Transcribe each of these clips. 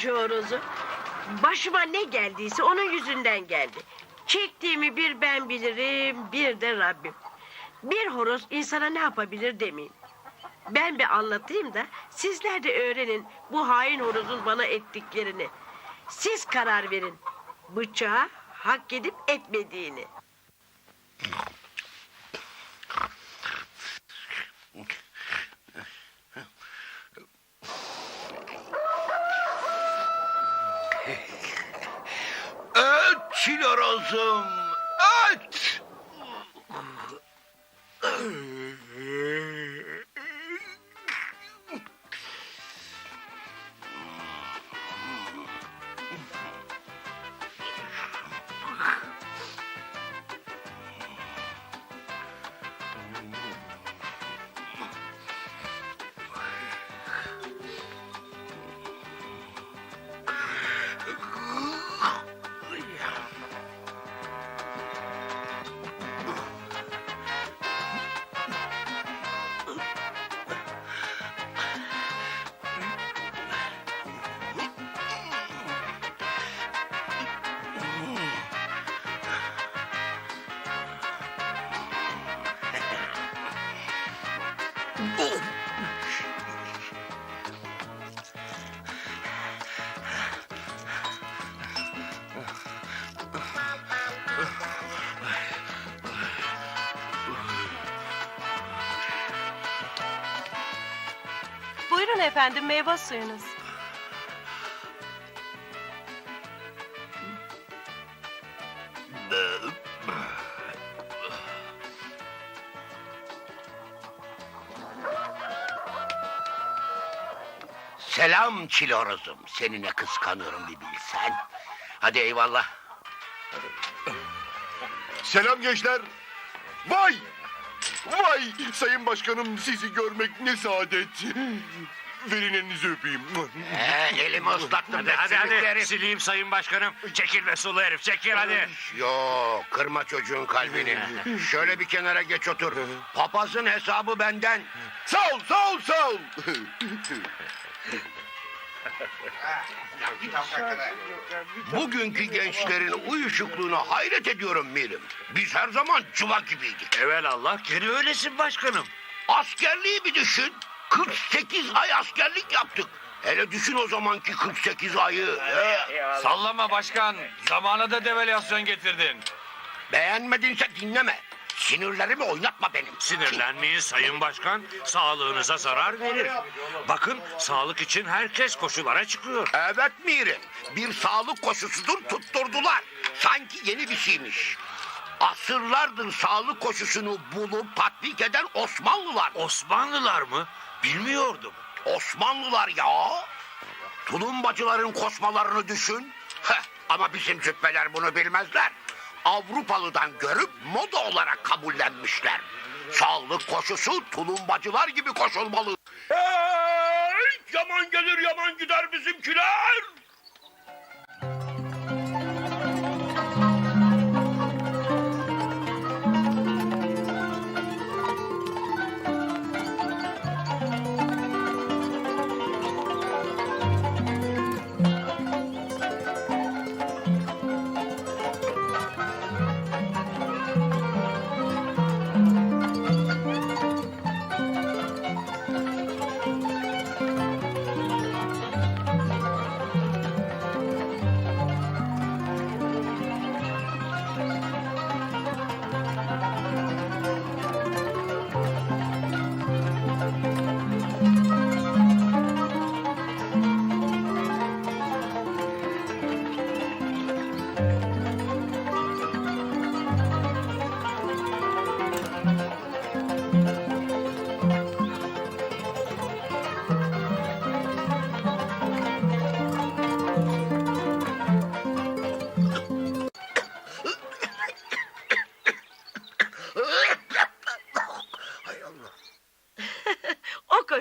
şu horozu. Başıma ne geldiyse onun yüzünden geldi. Çektiğimi bir ben bilirim, bir de Rabbim. Bir horoz insana ne yapabilir demeyin. Ben bir anlatayım da sizler de öğrenin bu hain horozun bana ettiklerini. Siz karar verin. Bıçağı hak edip etmediğini. Çilorozum, öt! Buyurun efendim meyve suyunuz. Selam çilorozum, seni ne kıskanıyorum bir bilsen. Hadi eyvallah. Selam gençler. Vay! Vay! Sayın Başkanım sizi görmek ne saadet. Verin elinizi öpeyim. Ee, elimi ıslattım Hadi hadi hadi herif. sileyim sayın başkanım. Çekil be sulu herif çekil hadi. Yo, kırma çocuğun kalbini. Şöyle bir kenara geç otur. Papazın hesabı benden. Sağ ol, sağ ol, sağ ol. Bugünkü gençlerin uyuşukluğuna hayret ediyorum Mirim. Biz her zaman cıva gibiydik. Evelallah gene öylesin başkanım. Askerliği bir düşün. 48 ay askerlik yaptık. Hele düşün o zamanki 48 ayı. Sallama başkan. Zamanında devalüasyon getirdin. beğenmedinse dinleme. Sinirlerimi oynatma benim. Sinirlenmeyin sayın başkan. Sağlığınıza zarar verir. Bakın sağlık için herkes koşulara çıkıyor. Evet Mirim. Bir sağlık koşusudur tutturdular. Sanki yeni bir şeymiş. Asırlardır sağlık koşusunu bulup tatbik eden Osmanlılar. Osmanlılar mı? Bilmiyordum. Osmanlılar ya. Tulumbacıların koşmalarını düşün. Heh, ama bizim cübbeler bunu bilmezler. Avrupalıdan görüp moda olarak kabullenmişler. Sağlık koşusu tulumbacılar gibi koşulmalı. Hey, yaman gelir yaman gider bizimkiler.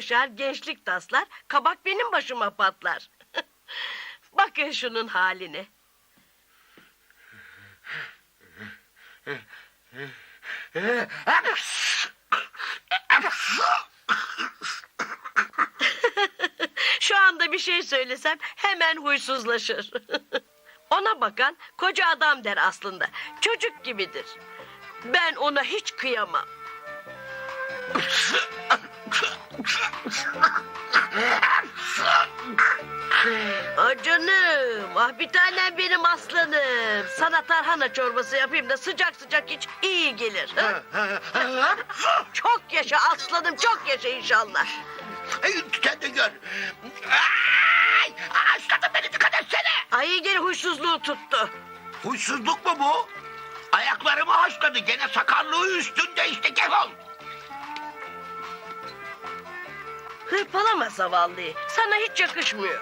Koşar gençlik taslar, kabak benim başıma patlar. Bakın şunun haline. Şu anda bir şey söylesem hemen huysuzlaşır. Ona bakan koca adam der aslında. Çocuk gibidir. Ben ona hiç kıyamam. Ah canım, ah bir tanem benim aslanım. Sana tarhana çorbası yapayım da sıcak sıcak iç, iyi gelir. ha? çok yaşa aslanım, çok yaşa inşallah. Ey, Sen de gör. Ay, aslanım beni dikkat etsene. Ay gene huysuzluğu tuttu. Huysuzluk mu bu? Ayaklarımı haşladı. Gene sakarlığı üstünde işte defol. Hırpalama zavallıyı, sana hiç yakışmıyor.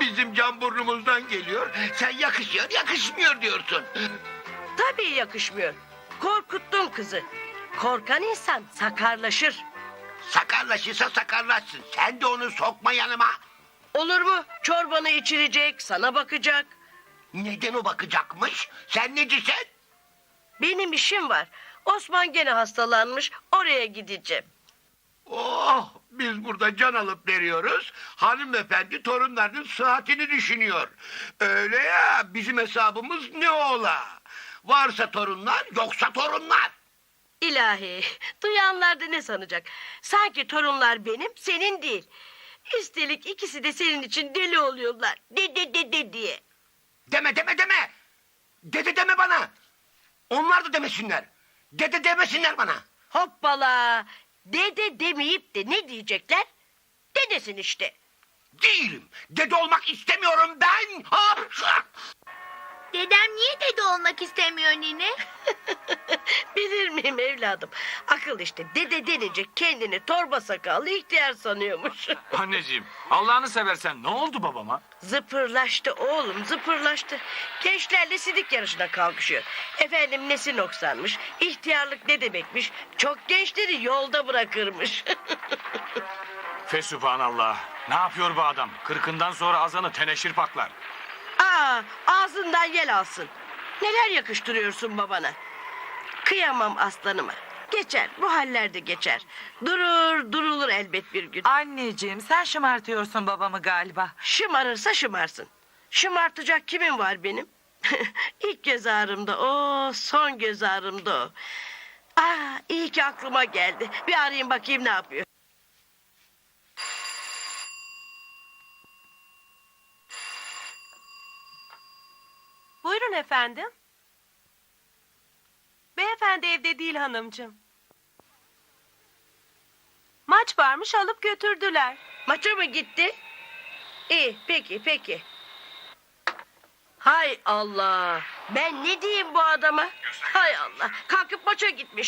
Bizim can burnumuzdan geliyor. Sen yakışıyor yakışmıyor diyorsun. Tabii yakışmıyor. Korkuttun kızı. Korkan insan sakarlaşır. Sakarlaşırsa sakarlaşsın. Sen de onu sokma yanıma. Olur mu? Çorbanı içirecek, sana bakacak. Neden o bakacakmış? Sen ne diyeceksin? Benim işim var. Osman gene hastalanmış, oraya gideceğim. Oh biz burada can alıp veriyoruz. Hanımefendi torunlarının sıhhatini düşünüyor. Öyle ya bizim hesabımız ne ola? Varsa torunlar yoksa torunlar. İlahi, duyanlar da ne sanacak? Sanki torunlar benim, senin değil. Üstelik ikisi de senin için deli oluyorlar. De de de de diye. Deme deme deme. Dede deme bana. Onlar da demesinler. Dede demesinler bana. Hoppala. Dede demeyip de ne diyecekler? Dedesin işte. Değilim. Dede olmak istemiyorum ben. Dedem niye dede olmak istemiyor nine? Bilir miyim evladım? Akıl işte dede denince kendini torba sakallı ihtiyar sanıyormuş. Anneciğim Allah'ını seversen ne oldu babama? zıpırlaştı oğlum zıpırlaştı. Gençlerle sidik yarışına kalkışıyor. Efendim nesi noksanmış, ihtiyarlık ne demekmiş. Çok gençleri yolda bırakırmış. Fesubhanallah. Ne yapıyor bu adam? Kırkından sonra azanı teneşir paklar. Aa, ağzından yel alsın. Neler yakıştırıyorsun babana? Kıyamam aslanıma. Geçer, bu hallerde geçer. Durur, durulur elbet bir gün. Anneciğim sen şımartıyorsun babamı galiba. Şımarırsa şımarsın. Şımartacak kimin var benim? İlk göz ağrımda o, son göz ağrımda o. Aa, iyi ki aklıma geldi. Bir arayayım bakayım ne yapıyor. Buyurun efendim. Beyefendi evde değil hanımcığım. Maç varmış alıp götürdüler. Maça mı gitti? İyi, peki, peki. Hay Allah. Ben ne diyeyim bu adama? Hay Allah. Kalkıp maça gitmiş.